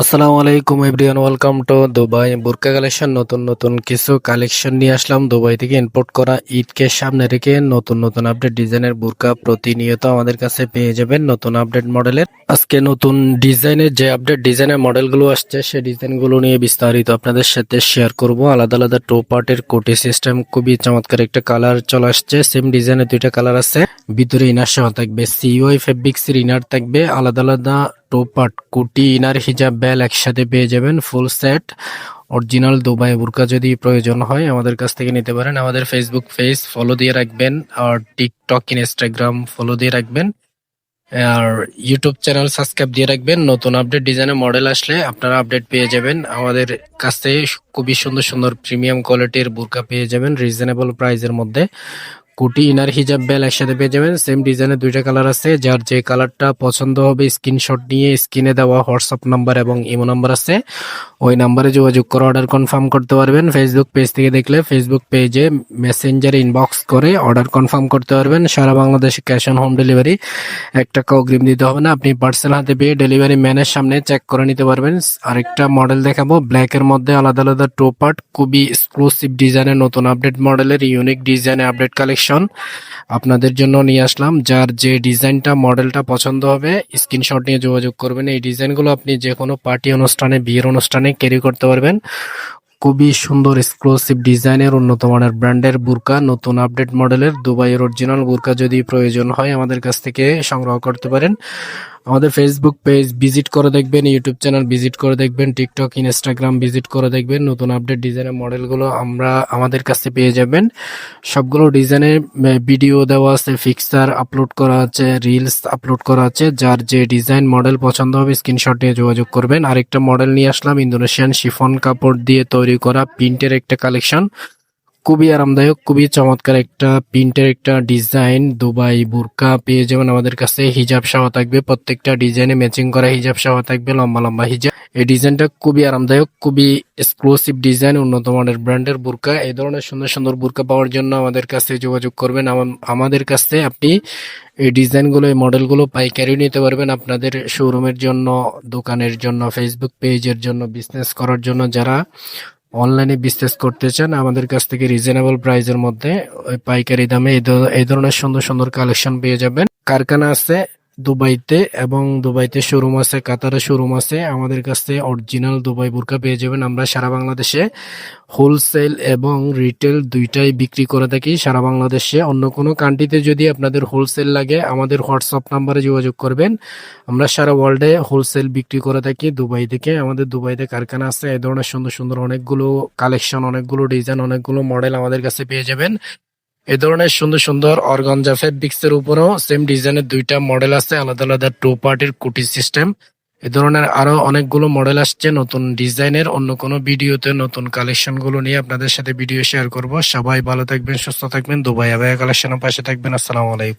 আসসালামু আলাইকুম everyone, welcome to Dubai বোরকা কালেকশন। নতুন নতুন কিছু কালেকশন নিয়ে আসলাম। দুবাই থেকে ইম্পোর্ট করা ঈদকে সামনে রেখে নতুন নতুন আপডেট ডিজাইনের বোরকা প্রতিনিয়ত আমাদের কাছে পেয়ে যাবেন নতুন আপডেট মডেলের। আজকে নতুন ডিজাইনের যে আপডেট ডিজাইনের মডেলগুলো আসছে, সেই ডিজাইনগুলো নিয়ে বিস্তারিত আপনাদের সাথে শেয়ার করব। আলাদা আলাদা টো পার্টের কোটি সিস্টেম খুবই চমৎকার একটা কালার চলে আসছে। সেম ডিজাইনের দুইটা কালার আছে। ভিতরে ইনার সহ থাকবে সিওয়াই ফেব্রিক্সের ইনার থাকবে। আলাদা আলাদা টোপাট কুটি ইনার হিজাব বেল একসাথে পেয়ে যাবেন, ফুল সেট, অরিজিনাল দুবাই বুরকা যদি প্রয়োজন হয় আমাদের কাছ থেকে নিতে পারেন। আমাদের ফেসবুক পেজ ফলো দিয়ে রাখবেন, আর টিকটক ইনস্টাগ্রাম ফলো দিয়ে রাখবেন, আর ইউটিউব চ্যানেল সাবস্ক্রাইব দিয়ে রাখবেন। নতুন আপডেট ডিজাইনের মডেল আসলে আপনারা আপডেট পেয়ে যাবেন। আমাদের কাছ থেকে খুবই সুন্দর সুন্দর প্রিমিয়াম কোয়ালিটির বুরকা পেয়ে যাবেন রিজনেবল প্রাইসের মধ্যে। কুটি ইনার হিজাব বেল একসাথে পেয়ে যাবেন। সেম ডিজাইনের দুইটা কালার আছে। যার যে কালারটা পছন্দ হবে স্ক্রিনশট নিয়ে স্ক্রিনে দেওয়া হোয়াটসঅ্যাপ নাম্বার এবং ইমো নাম্বার আছে। ওই নাম্বারে যোগাযোগ করে অর্ডার কনফার্ম করতে পারবেন। ফেসবুক পেজ থেকে দেখলে ফেসবুক পেজে মেসেঞ্জারে ইনবক্স করে অর্ডার কনফার্ম করতে পারবেন। সারা বাংলাদেশে ক্যাশ অন হোম ডেলিভারি এক টাকা অগ্রিম দিতে হবে না। আপনি পার্সেল হাতে পেয়ে ডেলিভারি ম্যানের সামনে চেক করে নিতে পারবেন। আরেকটা মডেল দেখাবো। ব্ল্যাকের মধ্যে আলাদা আলাদা টো পার্ট খুবই এক্সক্লুসিভ ডিজাইনের নতুন আপডেট মডেলের ইউনিক ডিজাইনের আপডেট কালেকশন আপনাদের জন্য নিয়ে আসলাম, যার যে ডিজাইনটা, মডেলটা পছন্দ হবে স্ক্রিনশট নিয়ে যোগাযোগ করবেন। এই ডিজাইনগুলো আপনি যে কোনো পার্টি অনুষ্ঠানে, বিয়ের অনুষ্ঠানে ক্যারি করতে পারবেন। খুবই সুন্দর এক্সক্লুসিভ ডিজাইনের উন্নত মানের ব্র্যান্ডের বুরকা, নতুন আপডেট মডেলের দুবাইয়ের অরিজিনাল বুরকা যদি প্রয়োজন হয় আমাদের কাছ থেকে সংগ্রহ করতে পারেন। আমাদের ফেসবুক পেজ ভিজিট করে দেখবেন ইউটিউব চ্যানেল ভিজিট করে দেখবেন টিকটক ইনস্টাগ্রাম ভিজিট করে দেখবেন। নতুন আপডেট ডিজাইনের মডেলগুলো আমরা আমাদের কাছে পেয়ে যাবেন। সবগুলো ডিজাইনের ভিডিও দেওয়া আছে ফিক্সার আপলোড করা আছে রিলস আপলোড করা আছে। যার যে ডিজাইন মডেল পছন্দ হবে স্ক্রিনশট নিয়ে যোগাযোগ করবেন। আরেকটা মডেল নিয়ে আসলাম ইন্দোনেশিয়ান শিফন কাপড় দিয়ে তৈরি করা প্রিন্টের একটা কালেকশন খুবই আরামদায়ক, খুবই চমৎকার একটা প্রিন্টের একটা ডিজাইন, দুবাই বুরকা পেয়ে যাবেন আমাদের কাছে। হিজাব সহ থাকবে, প্রত্যেকটা ডিজাইনে ম্যাচিং করা হিজাব সহ থাকবে, লম্বা লম্বা হিজাব। এই ডিজাইনটা খুবই আরামদায়ক, খুবই এক্সক্লুসিভ ডিজাইন, উন্নত মানের ব্র্যান্ডের বুরকা। এই ধরনের সুন্দর সুন্দর বুরকা পাওয়ার জন্য আমাদের কাছে যোগাযোগ করবেন। আম- আমাদের কাছে আপনি এই ডিজাইনগুলো, এই মডেলগুলো পাইকারি নিতে পারবেন আপনাদের শোরুমের জন্য, দোকানের জন্য ফেসবুক পেজের জন্য বিজনেস করার জন্য যারা অনলাইনে বিজনেস করতে চান, আমাদের কাছ থেকে রিজনেবল প্রাইসের মধ্যে পাইকারি দামে এই ধরনের সুন্দর সুন্দর কালেকশন পেয়ে যাবেন। কারখানা আছে দুবাইতে এবং দুবাইতে শোরুম আছে, কাতারে শোরুম আছে। আমাদের কাছে অরিজিনাল দুবাই বুরকা পেয়ে যাবেন। আমরা সারা বাংলাদেশে হোলসেল এবং রিটেল দুইটাই বিক্রি করে থাকি। সারা বাংলাদেশে অন্য কোনো কান্ট্রিতে যদি আপনাদের হোলসেল লাগে, আমাদের হোয়াটসঅ্যাপ নাম্বারে যোগাযোগ করবেন। আমরা সারা ওয়ার্ল্ডে হোলসেল বিক্রি করে থাকি দুবাই থেকে। আমাদের দুবাইতে কারখানা আছে, এই ধরনের সুন্দর সুন্দর অনেকগুলো কালেকশন অনেকগুলো ডিজাইন অনেকগুলো মডেল আমাদের কাছে পেয়ে যাবেন। এ ধরনের সুন্দর সুন্দর অর্গানজা ফেব্রিক্সের উপরও সেম ডিজাইনের দুইটা মডেল আছে, আলাদা আলাদা টু পার্টির কুটি সিস্টেম এ ধরনের আরও অনেকগুলো মডেল আসছে নতুন ডিজাইনের, অন্য কোনো ভিডিওতে নতুন কালেকশনগুলো নিয়ে আপনাদের সাথে ভিডিও শেয়ার করব। সবাই ভালো থাকবেন, সুস্থ থাকবেন। দুবাই আবায়া কালেকশনের পাশে থাকবেন। আসসালামু আলাইকুম।